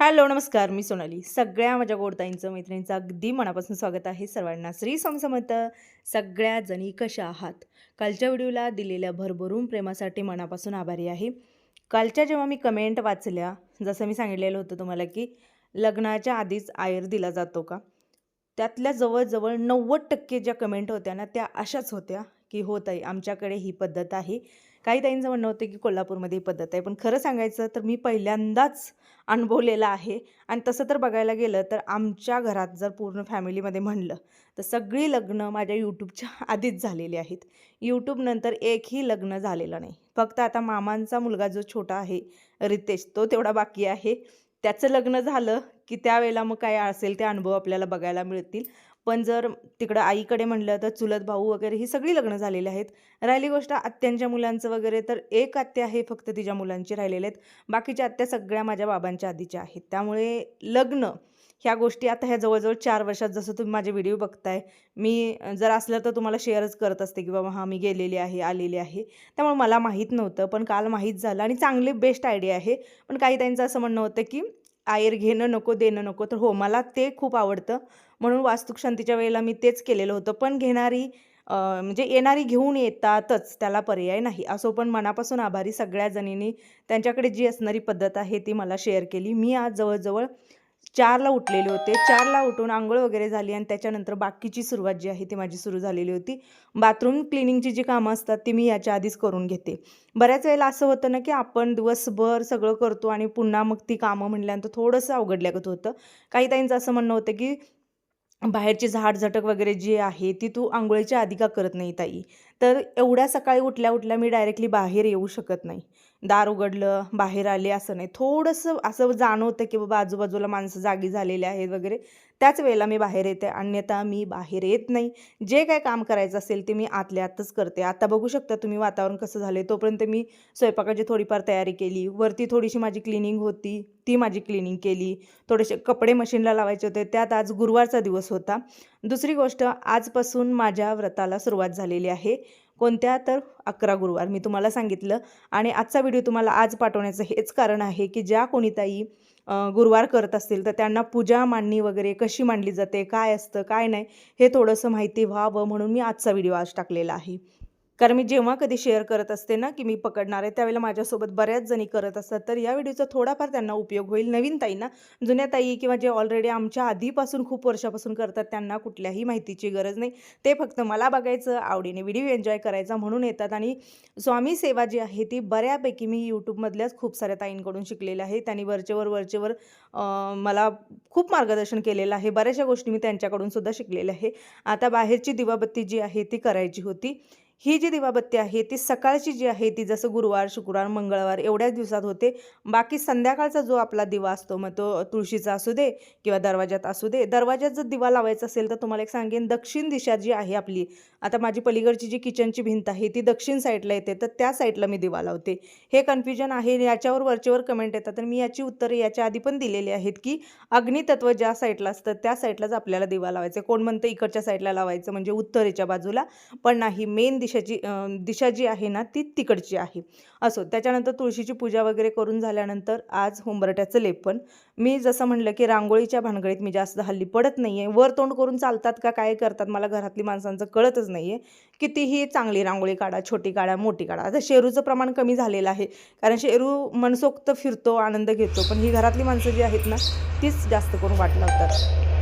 Hello नमस्कार मी सोनाली. सगळ्या माझ्या गोडताईंचं मैत्रिणींचं अगदी मनापासून स्वागत आहे सर्वांना श्री स्वामी समर्थ सगळ्या जणी कशा आहात? कालच्या व्हिडिओला दिलेल्या भरभरून प्रेमासाठी मनापासून आभारी आहे. कालच्या जेव्हा मी कमेंट वाचल्या जसं मी सांगितलेलं होतं तुम्हाला की लग्नाच्या आधीच आयर दिला जातो का? त्यातल्या जवळजवळ नव्वद टक्के ज्या कमेंट होत्या ना त्या अशाच होत्या की होत आहे आमच्याकडे ही पद्धत आहे. काही ताईंचं म्हणणं होतं की कोल्हापूरमध्ये ही पद्धत आहे. पण खरं सांगायचं तर मी पहिल्यांदाच अनुभवलेलं आहे. आणि तसं तर बघायला गेलं तर आमच्या घरात जर पूर्ण फॅमिलीमध्ये म्हणलं तर सगळी लग्न माझ्या यूट्यूबच्या आधीच झालेली आहेत. यूट्यूबनंतर एकही लग्न झालेलं नाही. फक्त आता मामांचा मुलगा जो छोटा आहे रितेश तो तेवढा बाकी आहे. त्याचं लग्न झालं की त्यावेळेला मग काय असेल ते अनुभव आपल्याला बघायला मिळतील. पण जर तिकडं आईकडे म्हणलं तर चुलत भाऊ वगैरे ही सगळी लग्न झालेली आहेत. राहिली गोष्ट आत्यांच्या मुलांचं वगैरे तर एक आत्या आहे फक्त तिच्या मुलांची राहिलेले आहेत. बाकीच्या आत्या सगळ्या माझ्या बाबांच्या आधीच्या आहेत. त्यामुळे लग्न ह्या गोष्टी आता ह्या जवळजवळ चार वर्षात जसं तुम्ही माझे व्हिडिओ बघताय मी जर असलं तर तुम्हाला शेअरच करत असते की बाबा हां मी गेलेली आहे आलेली आहे. त्यामुळे मला माहीत नव्हतं पण काल माहीत झालं आणि चांगली बेस्ट आयडिया आहे. पण काही त्यांचं असं म्हणणं होतं की आयर घेणं नको देणं नको. तर हो मला ते खूप आवडतं. म्हणून वास्तुकशांतीच्या वेळेला मी तेच केलेलं होतं. पण घेणारी म्हणजे येणारी घेऊन येतातच त्याला पर्याय नाही. असो पण मनापासून आभारी सगळ्या जणींनी त्यांच्याकडे जी असणारी पद्धत आहे ती मला शेअर केली. मी आज जवळजवळ चारला उठलेले होते. चारला उठून आंघोळ वगैरे झाली आणि त्याच्यानंतर बाकीची सुरुवात जी आहे ती माझी सुरू झालेली होती. बाथरूम क्लिनिंगची जी कामं असतात ती मी याच्या आधीच करून घेते. बऱ्याच वेळेला असं होतं ना की आपण दिवसभर सगळं करतो आणि पुन्हा मग ती कामं म्हणल्यानंतर थोडंसं अवघडल्यागत होतं. काही ताईंचं असं म्हणणं होतं की बाहेरची झाडझटक वगैरे जी आहे ती तू आंघोळीच्या आधी का करत नाही ताई? तर एवढ्या सकाळी उठल्या उठल्या मी डायरेक्टली बाहेर येऊ शकत नाही. दार उघडलं बाहेर आले असं नाही. थोडंसं असं जाणवतं की बाबा आजूबाजूला माणसं जागी झालेली आहेत वगैरे. त्याच वेळेला मी बाहेर येते. अन्यथा मी बाहेर येत नाही. जे काय काम करायचं असेल ते मी आतल्या आतच करते. आता बघू शकता तुम्ही वातावरण कसं झालं तोपर्यंत मी स्वयंपाकाची थोडीफार तयारी केली. वरती थोडीशी माझी क्लिनिंग होती. ती माझी क्लिनिंग केली. थोडेसे कपडे मशीनला लावायचे होते. त्यात आज गुरुवारचा दिवस होता. दुसरी गोष्ट आजपासून माझ्या व्रताला सुरुवात झालेली आहे. कोणत्या तर अकरा गुरुवार मी तुम्हाला सांगितलं. आणि आजचा व्हिडिओ तुम्हाला आज पाठवण्याचं हेच कारण आहे की ज्या कोणीताई गुरुवार करत असतील तर त्यांना पूजा मांडणी वगैरे कशी मांडली जाते काय असतं काय नाही हे थोडंसं माहिती व्हावं म्हणून मी आजचा व्हिडिओ आज टाकलेला आहे. कारण मी जेव्हा कधी शेअर करत असते ना की मी पकडणार आहे त्यावेळेला माझ्यासोबत बऱ्याच जणी करत असतात. तर या व्हिडिओचा थोडाफार त्यांना उपयोग होईल. नवीन ताईंना जुन्या ताई किंवा जे ऑलरेडी आमच्या आधीपासून खूप वर्षापासून करतात त्यांना कुठल्याही माहितीची गरज नाही. ते फक्त मला बघायचं आवडीने व्हिडिओ एन्जॉय करायचा म्हणून येतात. आणि स्वामी सेवा जी आहे ती बऱ्यापैकी मी यूट्यूबमधल्याच खूप साऱ्या ताईंकडून शिकलेली आहे. त्यांनी वरचेवर वरचेवर मला खूप मार्गदर्शन केलेलं आहे. बऱ्याचशा गोष्टी मी त्यांच्याकडून सुद्धा शिकलेल्या आहे. आता बाहेरची दिवाबत्ती जी आहे ती करायची होती. ही जी दिवाबत्ती आहे ती सकाळची जी आहे ती जसं गुरुवार शुक्रवार मंगळवार एवढ्याच दिवसात होते. बाकी संध्याकाळचा जो आपला दिवा असतो मग तो तुळशीचा असू दे किंवा दरवाजात असू दे. दरवाजात जर दिवा लावायचा असेल तर तुम्हाला एक सांगेन दक्षिण दिशा जी आहे आपली आता माझी पलीकडची जी किचनची भिंत आहे ती दक्षिण साईडला येते तर त्या साईडला मी दिवा लावते. हे कन्फ्युजन आहे याच्यावर वरचेवर कमेंट येतात तर मी याची उत्तरे याच्या आधी पण दिलेली आहेत की अग्नितत्व ज्या साईडला असतं त्या साईडलाच आपल्याला दिवा लावायचं कोण म्हणतं इकडच्या साईडला लावायचं म्हणजे उत्तरेच्या बाजूला पण नाही मेन दिशाची जी दिशा जी आहे ना ती तिकडची आहे. असो त्याच्यानंतर तुळशीची पूजा वगैरे करून झाल्यानंतर आज होंबरट्याचं लेपन. मी जसं म्हणलं की रांगोळीच्या भानगडीत मी जास्त हल्ली पडत नाही आहे वर तोंड करून चालतात का काय करतात मला घरातली माणसांचं कळतच नाही आहे कितीही चांगली रांगोळी काढा छोटी काढा मोठी काढा. आता शेरूचं प्रमाण कमी झालेलं आहे. कारण शेरू मनसोक्त फिरतो आनंद घेतो. पण ही घरातली माणसं जी आहेत ना तीच जास्त करून वाट लावतात.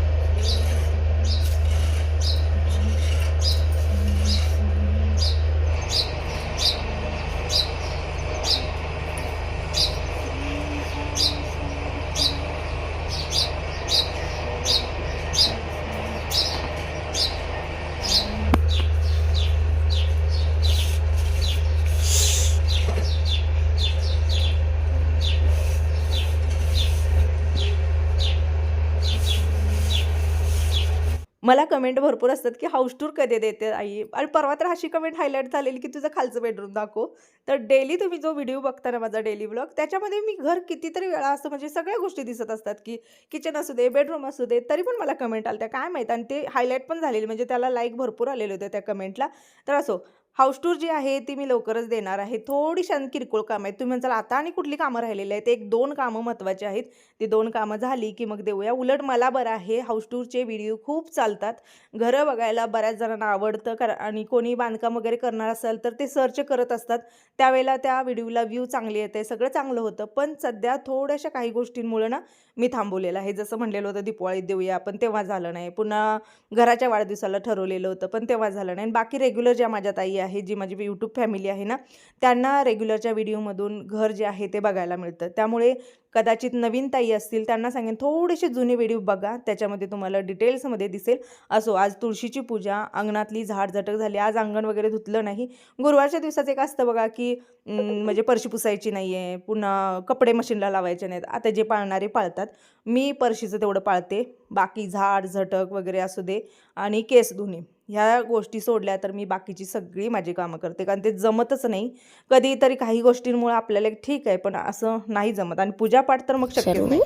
मला कमेंट भरपूर असतात की हाऊस टूर कधी देते आई? आणि परवा तर अशी कमेंट हायलाईट झालेली की तुझं खालचं बेडरूम दाखव. तर डेली तुम्ही जो व्हिडिओ बघता ना माझा डेली ब्लॉग त्याच्यामध्ये मी घर कितीतरी वेळा असं म्हणजे सगळ्या गोष्टी दिसत असतात की किचन असू दे बेडरूम असू दे तरी पण मला कमेंट आल्या त्या काय माहीत? आणि ते हायलाईट पण झालेली म्हणजे त्याला लाईक भरपूर आलेले होते त्या कमेंटला तर असो हाऊस टूर जी आहे ती मी लवकरच देणार आहे. थोडीशी किरकोळ कामं आहेत. तुम्ही म्हणसाल आता आणि कुठली कामं राहिलेली आहेत? एक दोन कामं महत्त्वाची आहेत. ती दोन कामं झाली की मग देऊया. उलट मला बरं आहे हाऊस टूरचे व्हिडिओ खूप चालतात. घरं बघायला बऱ्याच जणांना आवडतं कर आणि कोणी बांधकाम वगैरे करणार असेल तर ते सर्च करत असतात. त्यावेळेला त्या व्हिडिओला व्ह्यू चांगली येते सगळं चांगलं होतं. पण सध्या थोड्याशा काही गोष्टींमुळे ना मी थांबवलेलं आहे. जसं म्हणलेलं होतं दिपवाळीत देऊया पण तेव्हा झालं नाही. पुन्हा घराच्या वाढदिवसाला ठरवलेलं होतं पण तेव्हा झालं नाही. आणि बाकी रेग्युलर ज्या माझ्या ताई आहे जी माझी यूट्यूब फॅमिली आहे ना त्यांना रेग्युलरच्या व्हिडिओमधून घर जे आहे ते बघायला मिळतं. त्यामुळे कदाचित नवीन ताई असतील त्यांना सांगेन थोडेसे जुने व्हिडिओ बघा त्याच्यामध्ये तुम्हाला डिटेल्समध्ये दिसेल. असो आज तुळशीची पूजा अंगणातली झाड झटक झाली आज अंगण वगैरे धुतलं नाही. गुरुवारच्या दिवसाचं एक असतं बघा की म्हणजे परशी पुसायची नाही आहे पुन्हा कपडे मशीनला लावायचे नाहीत. आता जे पाळणारे पाळतात मी परशीचं तेवढं पाळते. बाकी झाड झटक वगैरे असू दे आणि केस धुणे. ह्या गोष्टी सोडल्या तर मी बाकीची सगळी माझी कामं करते. कारण ते जमतच नाही. कधीतरी काही गोष्टींमुळे आपल्याला ठीक आहे पण असं नाही जमत. आणि पूजापाठ तर मग शक्य नाही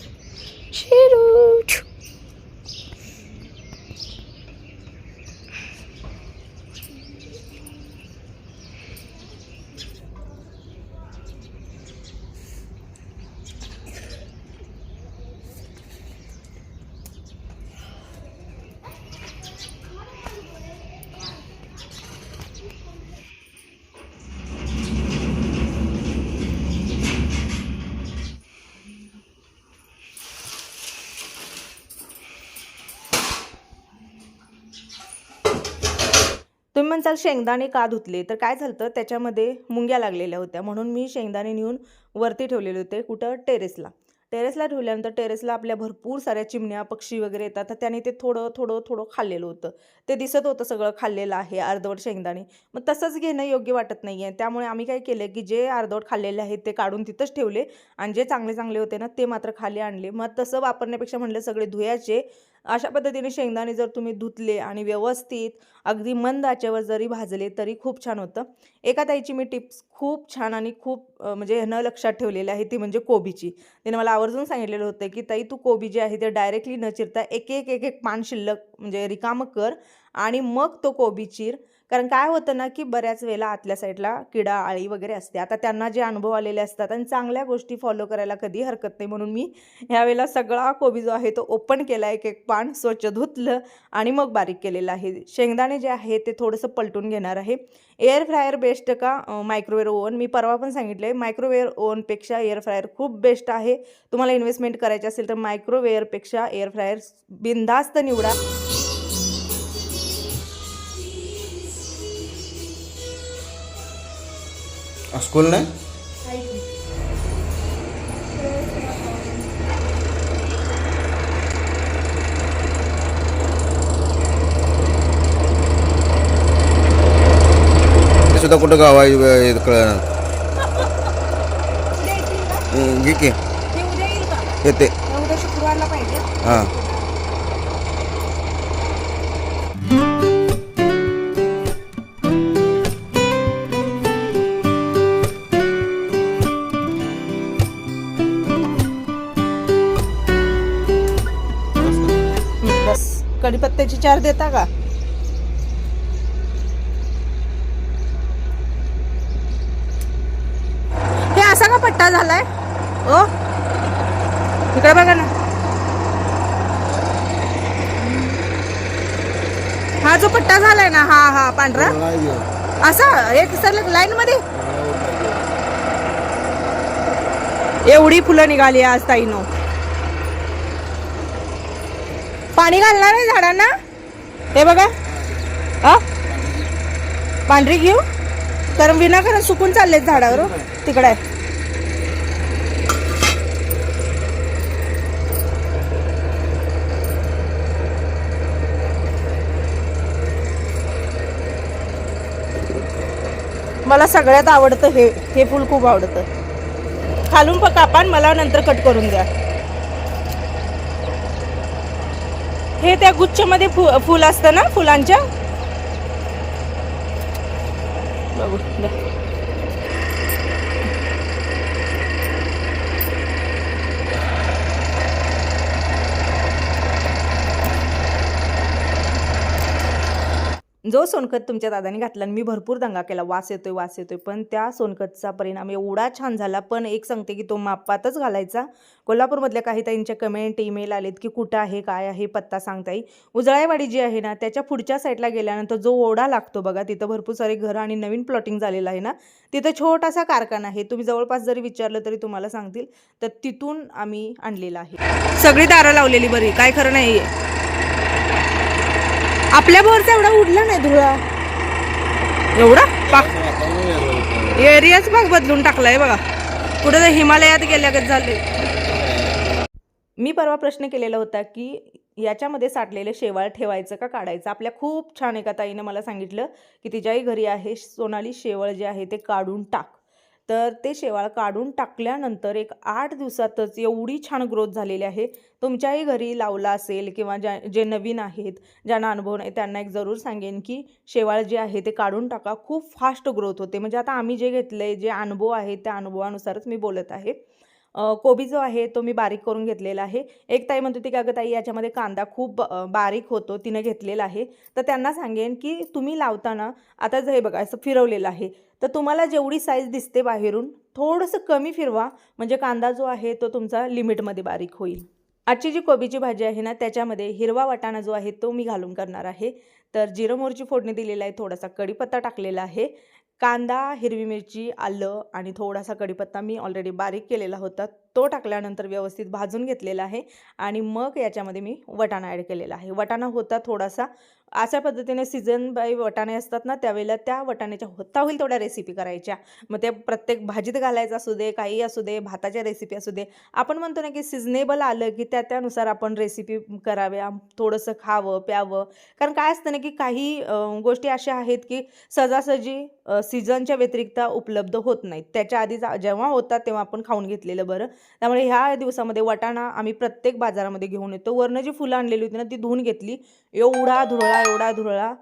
तुम्ही म्हणसाल शेंगदाणे का धुतले? तर काय झालं त्याच्यामध्ये मुंग्या लागलेल्या होत्या. म्हणून मी शेंगदाणे नेऊन वरती ठेवलेले होते कुठं? टेरेसला. टेरेसला ठेवल्यानंतर टेरेसला आपल्या भरपूर साऱ्या चिमण्या पक्षी वगैरे येतात. तर त्याने ते थोडं थोडं थोडं खाल्लेलं होतं. ते दिसत होतं सगळं खाल्लेलं आहे अर्धवट शेंगदाणे. मग तसंच घेणं योग्य वाटत नाही आहे त्यामुळे आम्ही काय केलं की जे अर्धवट खाल्लेले आहेत ते काढून तिथंच ठेवले. आणि जे चांगले चांगले होते ना ते मात्र खाली आणले. मग तसं वापरण्यापेक्षा म्हणलं सगळे धुयाचे. अशा पद्धतीने शेंगदाणे जर तुम्ही धुतले आणि व्यवस्थित अगदी मंद आचेवर जरी भाजले तरी खूप छान होतं. एका ताईची मी टिप्स खूप छान आणि खूप म्हणजे ह्यानं लक्षात ठेवलेली आहे ती म्हणजे कोबीची. तिने मला आवर्जून सांगितलेलं होतं की ताई तू कोबी जी आहे ते डायरेक्टली न चिरता एक एक एक एक पान शिल्लक म्हणजे रिकामं कर आणि मग तो कोबी चिर कारण काय होतं ना की बऱ्याच वेळेला आतल्या साईडला किडा आळी वगैरे असते. आता त्यांना जे अनुभव आलेले असतात आणि चांगल्या गोष्टी फॉलो करायला कधी हरकत नाही. म्हणून मी ह्यावेळेला सगळा कोबी जो आहे तो ओपन केला एक एक पान स्वच्छ धुतलं आणि मग बारीक केलेलं आहे. शेंगदाणे जे आहे ते थोडंसं पलटून घेणार आहे. एअर फ्रायर बेस्ट का? मायक्रोवेव्ह ओव्हन मी परवा पण सांगितलं आहे मायक्रोवेव्ह ओव्हनपेक्षा एअर फ्रायर खूप बेस्ट आहे. तुम्हाला इन्व्हेस्टमेंट करायची असेल तर मायक्रोवेअरपेक्षा एअर फ्रायर बिनधास्त निवडा. स्कूल नाही ते सुद्धा कुठं गाव आहे हे कळणार हं, घे की येते उद्या शुक्रवारला पाहिजे हां कढीपत्त्याची चार देता का? हे असा का पट्टा झालाय? ओ? इकडे बघा ना. हा जो पट्टा झालाय ना हा हा पांढरा. असा एक सर लाईन मध्ये? एवढी फुलं निघाली आज ताईनो. पाणी घालणार आहे झाडांना? हे बघा. हा? पांढरी घेऊ? कारण विनाकारण सुकून चाललेत झाडावर हो. तिकडे आहे. मला सगळ्यात आवडतं हे हे फूल खूप आवडतं. खालून पण कापान मला नंतर कट करून द्या. हे त्या गुच्छमध्ये फु फुल असतं ना फुलांच्या? जो सोनखत तुमच्या दादाने घातला आणि मी भरपूर दंगा केला वास येतोय वास येतोय पण त्या सोनखतचा परिणाम एवढा छान झाला पण एक सांगते की तो मापातच घालायचा. कोल्हापूरमधल्या काही ताईंच्या कमेंट ईमेल आलेत की कुठं आहे काय आहे पत्ता सांगता येईल उजळाईवाडी जी आहे ना त्याच्या पुढच्या साईडला गेल्यानंतर जो ओढा लागतो बघा तिथं भरपूर सारे घरं आणि नवीन प्लॉटिंग झालेलं आहे ना तिथं छोटासा कारखाना आहे. तुम्ही जवळपास जरी विचारलं तरी तुम्हाला सांगतील तर तिथून आम्ही आणलेला आहे. सगळी दारं लावलेली बरी काय खरं नाही आपल्या बोरचा एवढा उडला नाही धुळा. एवढा? पाक एरियाच भाग बदलून टाकलाय बघा. कुठं तर हिमालयात गेल्यागत झाले मी परवा प्रश्न केलेला होता की याच्यामध्ये साठलेलं शेवाळ ठेवायचं का काढायचं? आपल्या खूप छान एका ताईनं मला सांगितलं की तिच्याही घरी आहे सोनाली शेवळ जे आहे ते काढून टाक. तर ते शेवाळ काढून टाकल्यानंतर एक आठ दिवसातच एवढी छान ग्रोथ झालेली आहे. तुमच्याही घरी लावला असेल किंवा ज्या जे नवीन आहेत ज्यांना अनुभव नाही त्यांना एक जरूर सांगेन की शेवाळ जे आहे ते काढून टाका. खूप फास्ट ग्रोथ होते. म्हणजे आता आम्ही जे घेतलं जे अनुभव आहे त्या अनुभवानुसारच मी बोलत आहे. कोबी जो आहे तो मी बारीक करून घेतलेला आहे. एक ताई म्हणत होती की अगं ताई याच्यामध्ये कांदा खूप बारीक होतो तिनं घेतलेला आहे. तर त्यांना सांगेन की तुम्ही लावताना आता जर हे बघा असं फिरवलेलं आहे तर तुम्हाला जेवढी साईज दिसते बाहेरून थोडंसं कमी फिरवा. म्हणजे कांदा जो आहे तो तुमचा लिमिटमध्ये बारीक होईल. आजची जी कोबीची भाजी आहे ना त्याच्यामध्ये हिरवा वाटाणा जो आहे तो मी घालून करणार आहे. तर जिरं मोरची फोडणी दिलेला आहे थोडासा कढीपत्ता टाकलेला आहे. कांदा हिरवी मिरची आलं आणि थोडासा कढीपत्ता मी ऑलरेडी बारीक केलेला होता. तो टाकल्यानंतर व्यवस्थित भाजून घेतलेला आहे आणि मग याच्यामध्ये मी वटाणा ॲड केलेला आहे. वटाणा होता थोडासा अशा पद्धतीने सीझन बाय वटाणे असतात ना त्यावेळेला त्या वटाण्याच्या होता होईल तेवढ्या रेसिपी करायच्या. मग ते प्रत्येक भाजीत घालायचं असू दे काही असू दे भाताच्या रेसिपी असू दे. आपण म्हणतो ना की सिजनेबल आलं की त्या त्यानुसार आपण रेसिपी कराव्या थोडंसं खावं प्यावं. कारण काय असतं ना की काही गोष्टी अशा आहेत की सहजासहजी सीझनच्या व्यतिरिक्त उपलब्ध होत नाहीत. त्याच्या आधी जा- जेव्हा होतात तेव्हा आपण खाऊन घेतलेलं बरं. त्यामुळे ह्या दिवसामध्ये वटाणा आम्ही प्रत्येक बाजारामध्ये घेऊन येतो. वरनं जी फुलं आणलेली होती ना ती धुवून घेतली. एवढा धुरळा एवढा धुरळा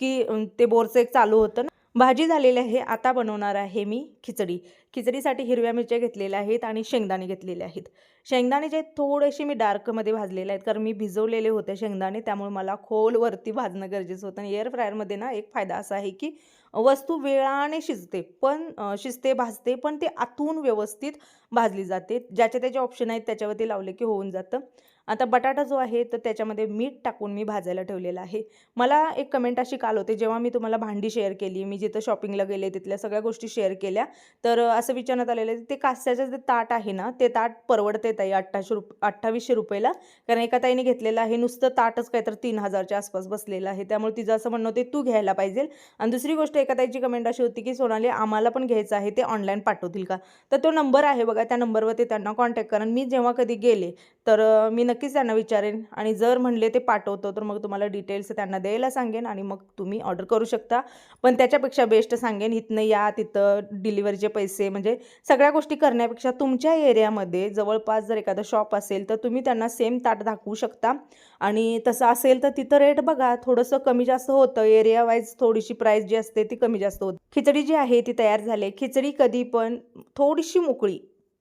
की ते बोरचं एक चालू होतं ना. भाजी झालेली आहे. आता बनवणार आहे मी खिचडी. खिचडीसाठी हिरव्या मिरच्या घेतलेल्या आहेत आणि शेंगदाणे घेतलेले आहेत. शेंगदाणे जे थोडेसे मी डार्कमध्ये भाजलेले आहेत कारण मी भिजवलेले होते शेंगदाणे. त्यामुळे मला खोलवरती भाजणं गरजेचं होतं. आणि एअर फ्रायरमध्ये ना एक फायदा असा आहे की वस्तू वेळाने शिजते पण शिजते भाजते पण ते आतून व्यवस्थित भाजली जाते. ज्याचे त्याचे ऑप्शन आहेत त्याच्यावरती लावले की होऊन जातं. आता बटाटा जो आहे तर त्याच्यामध्ये मीठ टाकून मी भाजायला ठेवलेला आहे. मला एक कमेंट अशी काल होते जेव्हा मी तुम्हाला भांडी शेअर केली मी जिथं शॉपिंगला गेले तिथल्या सगळ्या गोष्टी शेअर केल्या तर असं विचारण्यात आलेलं आहे ते कास्याचं जे ताट आहे ना ते ताट परवडते ताई अठ्ठाशे रुप अठ्ठावीसशे रुपयाला. कारण एका ताईने घेतलेलं आहे नुसतं ताटच काय तर तीन हजारच्या आसपास बसलेलं आहे. त्यामुळे तिचं असं म्हणणं होते तू घ्यायला पाहिजे. आणि दुसरी गोष्ट एका ताईची कमेंट अशी होती की सोनाली आम्हाला पण घ्यायचं आहे ते ऑनलाईन पाठवतील का? तर तो नंबर आहे बघा त्या नंबरवरती त्यांना कॉन्टॅक्ट कारण मी जेव्हा कधी गेले तर मी नक्कीच त्यांना विचारेन आणि जर म्हणले ते पाठवतो तर मग तुम्हाला डिटेल्स त्यांना द्यायला सांगेन आणि मग तुम्ही ऑर्डर करू शकता. पण त्याच्यापेक्षा बेस्ट सांगेन इथनं या तिथं डिलिव्हरीचे पैसे म्हणजे सगळ्या गोष्टी करण्यापेक्षा तुमच्या एरियामध्ये जवळपास जर एखादं शॉप असेल तर तुम्ही त्यांना सेम ताट दाखवू शकता. आणि तसं असेल तर तिथं रेट बघा थोडंसं कमी जास्त होतं. एरिया वाईज थोडीशी प्राईस जी असते ती कमी जास्त होते. खिचडी जी आहे ती तयार झाली खिचडी कधी पण थोडीशी मोकळी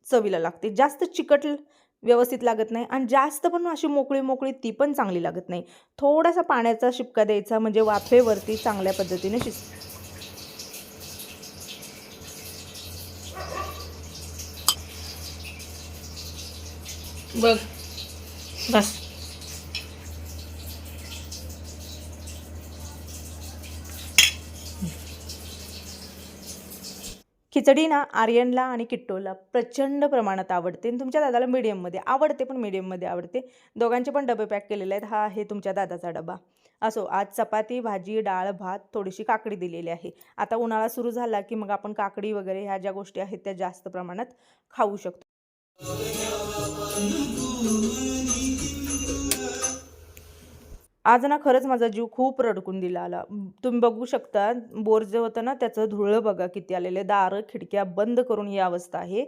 चवीला लागते. जास्त चिकट व्यवस्थित लागत नाही आणि जास्त पण अशी मोकळी मोकळी ती पण चांगली लागत नाही. थोडासा पाण्याचा शिपका द्यायचा म्हणजे वाफेवरती चांगल्या पद्धतीने शिज बघ. बस. खिचडी ना आर्यनला आणि किट्टोला प्रचंड प्रमाणात आवडते आणि तुमच्या दादाला मीडियममध्ये आवडते पण मीडियममध्ये आवडते. दोघांचे पण डबे पॅक केलेले आहेत. हा आहे तुमच्या दादाचा डबा. असो आज चपाती भाजी डाळ भात थोडीशी काकडी दिलेली आहे. आता उन्हाळा सुरू झाला की मग आपण काकडी वगैरे ह्या ज्या गोष्टी आहेत त्या जास्त प्रमाणात खाऊ शकतो. आज ना खरंच माझा जीव खूप रडकून दिला आला. तुम्ही बघू शकता बोर जे होतं ना त्याचं धुळं बघा किती आलेले दारं खिडक्या बंद करून ही अवस्था आहे.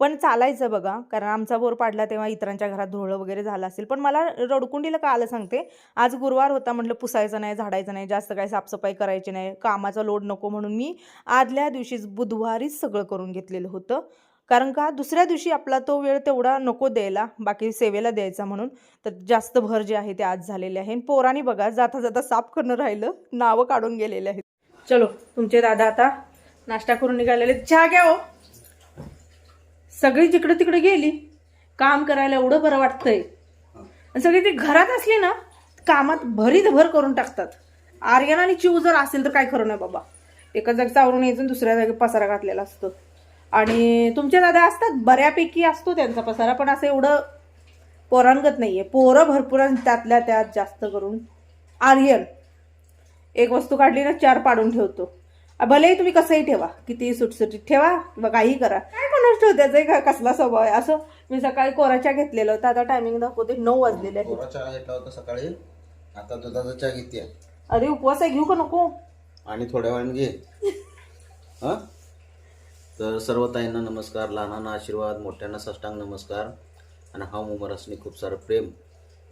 पण चालायचं बघा कारण आमचा बोर पाडला तेव्हा इतरांच्या घरात धुळं वगैरे झालं असेल. पण मला रडकुंडीला का आलं सांगते? आज गुरुवार होता म्हटलं पुसायचं नाही झाडायचं नाही जास्त काही साफसफाई करायची नाही कामाचा लोड नको म्हणून मी आदल्या दिवशीच बुधवारीच सगळं करून घेतलेलं होतं. कारण का दुसऱ्या दिवशी आपला तो वेळ तेवढा नको द्यायला बाकी सेवेला द्यायचा म्हणून. तर जास्त भर जे आहे ते आज झालेले आहे. आणि पोरांनी बघा जाता जाता साफ करणं राहिलं नावं काढून गेलेले आहेत. चलो तुमचे दादा आता नाश्ता करून निघालेले चहा घ्या हो. सगळी जिकडे तिकडे गेली काम करायला एवढं बरं वाटतंय. आणि सगळी ती घरात असली ना कामात भरीत भर करून टाकतात. आर्यन आणि चिव जर असेल तर काय खरं नाही बाबा. एका जागेचं आवरून यायचं आणि दुसऱ्या जागी पसारा घातलेला असतो. आणि तुमचे दादा असतात बऱ्यापैकी असतो त्यांचा पसारा पण असं एवढं पोरांगत नाहीये. पोरं भरपूर त्यातल्या त्यात जास्त करून. आर्यन एक वस्तू काढली ना चार पाडून ठेवतो. भलेही तुम्ही कसंही ठेवा किती सुटसुटीत ठेवा किंवा काही करा. काय कोणाच ठेवत्याचा का कसला स्वभाव आहे? असं मी सकाळी कोराच्या घेतलेलं होतं आता टायमिंग दाखवते नऊ वाजलेले चहा घेतला होता सकाळी आता दुधाचा चहा घेते अरे उपवास आहे घेऊ का नको? आणि थोड्या वेळाने घे. हा? तर सर्व ताईंना नमस्कार लहानांना आशीर्वाद मोठ्यांना साष्टांग नमस्कार. आणि हा उमरासनी खूप सारं प्रेम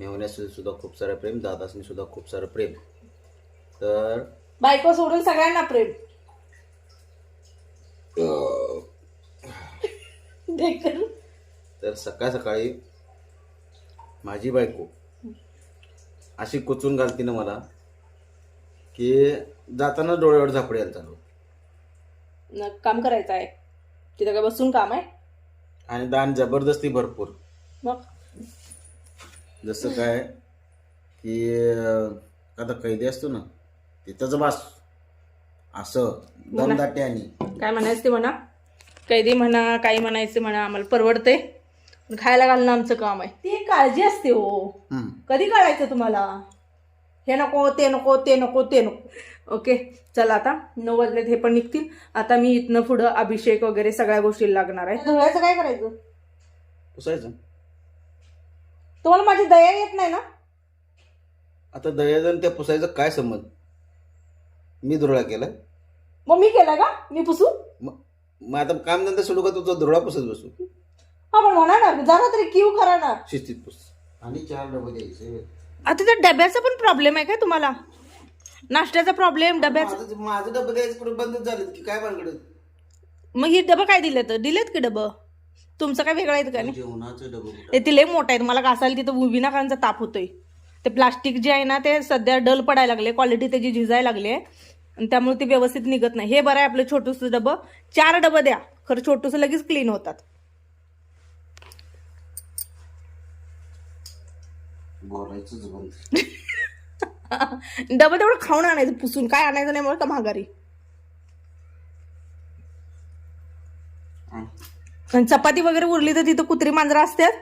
मेवण्यासनी सुद्धा खूप सारं प्रेम दादासनी सुद्धा खूप सारं प्रेम. तर बायको सोडून सगळ्यांना प्रेम. तर सकाळ सकाळी माझी बायको अशी कुचून घालती ना मला की जाताना डोळ्यावर झापडे यायला चालू न- काम करायचं आहे. तिथं काय बसून काम आहे? आणि दान जबरदस्ती भरपूर. मग? जसं काय की अं, आता कैदी असतो ना तिथंच बास. असं दमदाटे आणि. काय म्हणायचं ते म्हणा. कैदी म्हणा काही म्हणायचं म्हणा आम्हाला परवडते पण खायला घालणं आमचं काम आहे. ती एक काळजी असते हो. हम्म. कधी कळायचं तुम्हाला? हे नको ते नको ते नको ते नको. ओके चला आता. नऊ वाजलेत हे पण निघतील. आता मी इथनं पुढं अभिषेक वगैरे सगळ्या गोष्टी लागणार आहे. धुळ्याचं काय करायचं? पुसायचं. तुम्हाला माझी दया येत नाही ना? आता दयाजन त्या पुसायचं काय संबंध मी धुरळा केला मग मी केला का? मी पुसू? मग मग आता काम धंदा सोडू का तुझा धुरळा पुसत बसू. हा पण म्हणा ना जरा तरी क्यू करा ना शिस्तीत पुस. आणि चार डबे द्यायचे. आता त्या डब्याचा पण प्रॉब्लेम आहे काय तुम्हाला? नाश्त्याचा प्रॉब्लेम डब्याचा माझं माझं डबे द्यायचं कुठे बंदच झालं की काय भानगड मग ही डबं काय दिलेत? दिलेत की डबं? तुमचं काय वेगळं आहेत का नाही? जेवणाचं डबं ते ते लय मोठं आहेत. मला घासायला तिथं विनाकारांचा ताप होतोय. ते प्लास्टिक जे आहे ना ते सध्या डल पडायला लागले. क्वालिटी त्याची झिजायला लागली. आहे आणि त्यामुळे ते व्यवस्थित निघत नाही. हे बरं आहे आपलं छोटूसं डबं. चार डबं द्या. खरं छोटूसं लगेच क्लीन होतात. बोलायचंच बंद. डबल तेवढं खाऊन आणायचं पुसून. काय आणायचं नाही मला का महागारी चपाती वगैरे उरली तर तिथं कुत्री मांजर असतात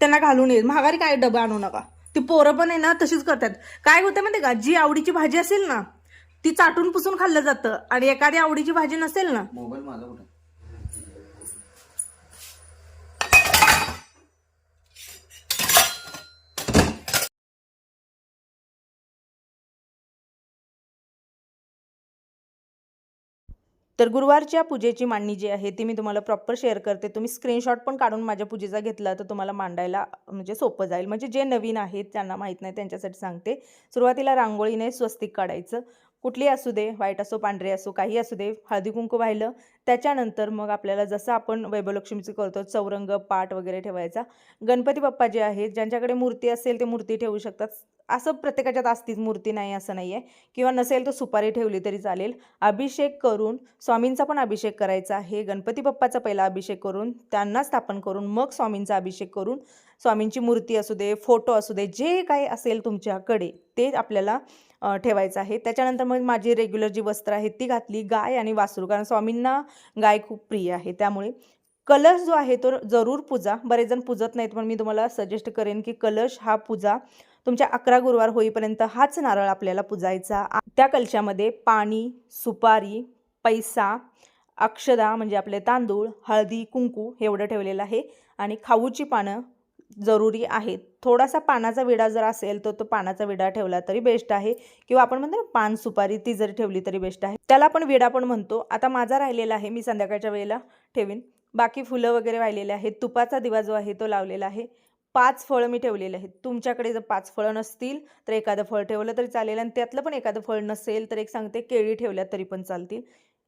त्यांना घालून येईल महागारी काय डबा आणू नका. ती पोरं पण आहे ना तशीच करतात. काय होतं माहिती का? जी आवडीची भाजी असेल ना ती चाटून पुसून खाल्लं जातं. आणि एखादी आवडीची भाजी नसेल ना मोबाईल माझा तर गुरुवारच्या पूजेची मांडणी जी आहे ती मी तुम्हाला प्रॉपर शेअर करते. तुम्ही स्क्रीनशॉट पण काढून माझ्या पूजेचा घेतला तर तुम्हाला मांडायला म्हणजे सोपं जाईल. म्हणजे जे नवीन आहेत त्यांना माहीत नाही त्यांच्यासाठी सांगते. सुरुवातीला रांगोळीने स्वस्तिक काढायचं. कुठली असू दे व्हाईट असो पांढरे असो काही असू दे हळदी कुंकू वाहिलं त्याच्यानंतर मग आपल्याला जसं आपण वैभवलक्ष्मीचं करतो चौरंग पाट वगैरे ठेवायचा. गणपती बाप्पा जे आहेत ज्यांच्याकडे मूर्ती असेल ते मूर्ती ठेवू शकतात. असं प्रत्येकाच्यात असतीच मूर्ती नाही असं नाही आहे किंवा नसेल तर सुपारी ठेवली तरी चालेल. अभिषेक करून स्वामींचा पण अभिषेक करायचा. आहे गणपती बाप्पाचा पहिला अभिषेक करून त्यांना स्थापन करून मग स्वामींचा अभिषेक करून स्वामींची मूर्ती असू दे फोटो असू दे जे काही असेल तुमच्याकडे ते आपल्याला ठेवायचं आहे. त्याच्यानंतर मग माझी रेग्युलर जी वस्त्र आहेत ती घातली. गाय आणि वासरू. कारण स्वामींना गाय खूप प्रिय आहे. त्यामुळे कलश जो आहे तो जरूर पूजा. बरेच जण पूजत नाहीत पण मी तुम्हाला सजेस्ट करेन की कलश हा पूजा तुमच्या अकरा गुरुवार होईपर्यंत हाच नारळ आपल्याला पुजायचा. त्या कलशामध्ये पाणी सुपारी पैसा अक्षदा म्हणजे आपले तांदूळ हळदी कुंकू हे एवढं ठेवलेलं आहे. आणि खाऊची पानं जरुरी आहेत. थोडासा पानाचा विडा जर असेल तर तो पानाचा विडा ठेवला तरी बेस्ट आहे. किंवा आपण म्हणतो ना पान सुपारी ती जरी ठेवली तरी बेस्ट आहे. त्याला आपण विडा पण म्हणतो. आता माझा राहिलेला आहे मी संध्याकाळच्या वेळेला ठेवीन. बाकी फुलं वगैरे वाहिलेले आहेत. तुपाचा दिवा जो आहे तो लावलेला आहे. पाच फळं मी ठेवलेले आहेत. तुमच्याकडे जर पाच फळं नसतील तर एखादं फळ ठेवलं तरी चालेल आणि त्यातलं पण एखादं फळ नसेल तर एक सांगते केळी ठेवल्या तरी पण चालतील.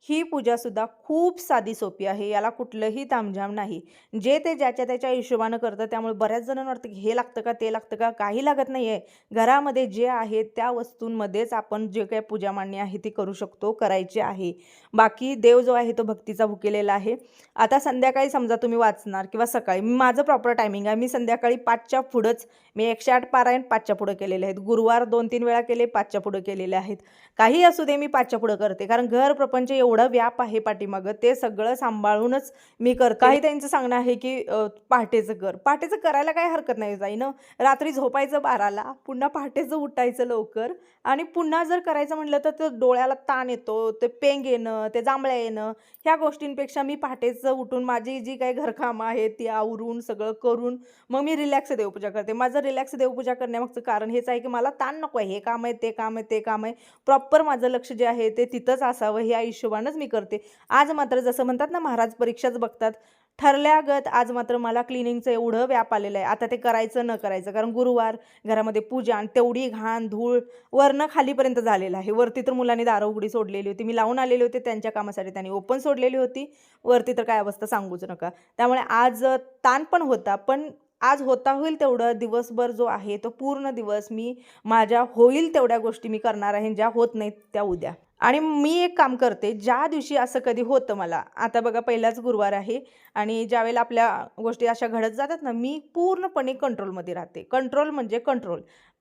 ही पूजासुद्धा खूप साधी सोपी आहे. याला कुठलंही तामझाम नाही. जे ते ज्याच्या त्याच्या हिशोबानं करतं त्यामुळे बऱ्याच जणांना वाटतं की हे लागतं का ते लागतं का काही लागत नाही आहे घरामध्ये जे आहे त्या वस्तूंमध्येच आपण जे काही पूजा मांडणी आहे ती करू शकतो करायची आहे. बाकी देव जो आहे तो भक्तीचा भुकेलेला आहे. आता संध्याकाळी समजा तुम्ही वाचणार किंवा सकाळी माझं प्रॉपर टायमिंग आहे. मी संध्याकाळी पाचच्या पुढंच मी एकशे आठ पारायण पाचच्या पुढं केलेले आहेत. गुरुवार दोन तीन वेळा केले पाचच्या पुढं केलेले आहेत. काही असू दे मी पाचच्या पुढं करते. कारण घर प्रपंच एवढं व्याप आहे पाठीमागं ते सगळं सांभाळूनच मी करते. काही त्यांचं सांगणं आहे की पहाटेचं कर. पहाटेचं करायला काही हरकत नाही जाई ना. रात्री झोपायचं बाराला पुन्हा पहाटेचं उठायचं लवकर आणि पुन्हा जर करायचं म्हटलं तर ते डोळ्याला ताण येतो ते पेंग येणं ते जांभळ्या येणं. ह्या गोष्टींपेक्षा मी पहाटेचं उठून माझी जी काही घरकामं आहेत ती आवरून सगळं करून मग मी रिलॅक्स देवपूजा करते. माझं रिलॅक्स देवपूजा करण्यामागचं कारण हेच आहे की मला ताण नको आहे. हे काम आहे ते काम आहे ते काम आहे. प्रॉपर माझं लक्ष जे आहे ते तिथंच असावं ह्या हिशोबानंच मी करते. आज मात्र जसं म्हणतात ना महाराज परीक्षाच बघतात. ठरल्यागत आज मात्र मला क्लिनिंगचं एवढं व्याप आलेलं आहे. आता ते करायचं न करायचं. कारण गुरुवार घरामध्ये पूजा आणि तेवढी घाण धूळ वरनं खालीपर्यंत झालेलं आहे. वरती तर मुलांनी दारं उघडी सोडलेली होती. मी लावून आलेले होते. त्यांच्या कामासाठी त्यांनी ओपन सोडलेली होती. वरती तर काय अवस्था सांगूच नका. त्यामुळे आज ताण पण होता. पण आज होता होईल तेवढं. दिवसभर जो आहे तो पूर्ण दिवस मी माझ्या होईल तेवढ्या गोष्टी मी करणार आहे. ज्या होत नाहीत त्या उद्या. आणि मी एक काम करते ज्या दिवशी असं कधी होतं मला आता बघा पहिलाच गुरुवार आहे आणि ज्यावेळेला आपल्या गोष्टी अशा घडत जातात ना मी पूर्णपणे कंट्रोलमध्ये राहते. कंट्रोल म्हणजे कंट्रोल.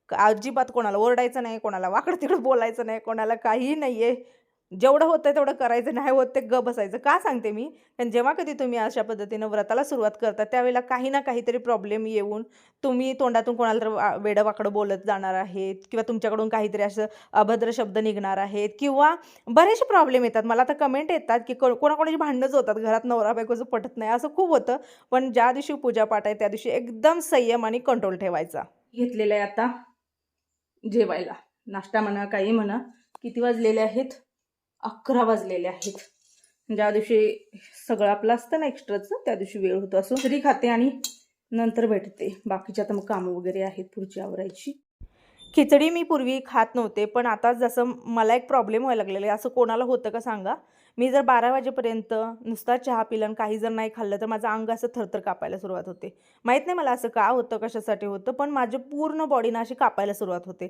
अजिबात कोणाला ओरडायचं नाही कोणाला वाकडं तिकडं बोलायचं नाही कोणाला काहीही नाही आहे जेवढं होतं तेवढं करायचं नाही होत ते ग बसायचं. का सांगते मी? कारण जेव्हा कधी तुम्ही अशा पद्धतीनं व्रताला सुरुवात करता त्यावेळेला काही ना काहीतरी प्रॉब्लेम येऊन तुम्ही तोंडातून कोणाला तर वेडं वाकडं बोलत जाणार आहेत किंवा तुमच्याकडून काहीतरी असं अभद्र शब्द निघणार आहेत किंवा बरेचसे प्रॉब्लेम येतात. मला आता कमेंट येतात की को कोणाकोणाची भांडणंच होतात घरात नवरा बायकोचं पटत नाही. असं खूप होतं. पण ज्या दिवशी पूजापाठ आहे त्या दिवशी एकदम संयम आणि कंट्रोल ठेवायचा. घेतलेला आहे आता जेवायला. नाश्ता म्हणा काही म्हणा किती वाजलेले आहेत? अकरा वाजलेले आहेत. ज्या दिवशी सगळं आपलं असतं ना एक्स्ट्राचं त्या दिवशी वेळ होतो. असं तरी खाते आणि नंतर भेटते. बाकीच्या आता मग कामं वगैरे आहेत पुढची आवरायची. खिचडी मी पूर्वी खात नव्हते पण आता जसं मला एक प्रॉब्लेम व्हायला लागलेला आहे असं कोणाला होतं का सांगा? मी जर बारा वाजेपर्यंत नुसता चहा पिलं आणि काही जर नाही खाल्लं तर माझं अंग असं थरथर कापायला सुरुवात होते. माहीत नाही मला असं का होतं कशासाठी होतं पण माझ्या पूर्ण बॉडीनं अशी कापायला सुरुवात होते.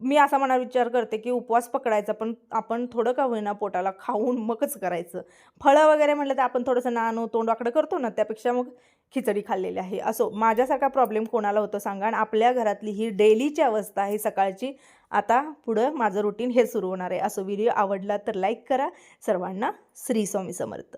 मी असा मनात विचार करते की उपवास पकडायचा पण आपण थोडं का होईना पोटाला खाऊन मगच करायचं. फळं वगैरे म्हटलं तर आपण थोडंसं नानो तोंड वाकडं करतो ना त्यापेक्षा मग खिचडी खाल्लेली आहे. असो माझ्यासारखा प्रॉब्लेम कोणाला होतो सांगा. आणि आपल्या घरातली ही डेलीची अवस्था आहे सकाळची आता पुढं माझं रुटीन हे सुरू होणार आहे. असं व्हिडिओ आवडला तर लाईक करा. सर्वांना श्री स्वामी समर्थ.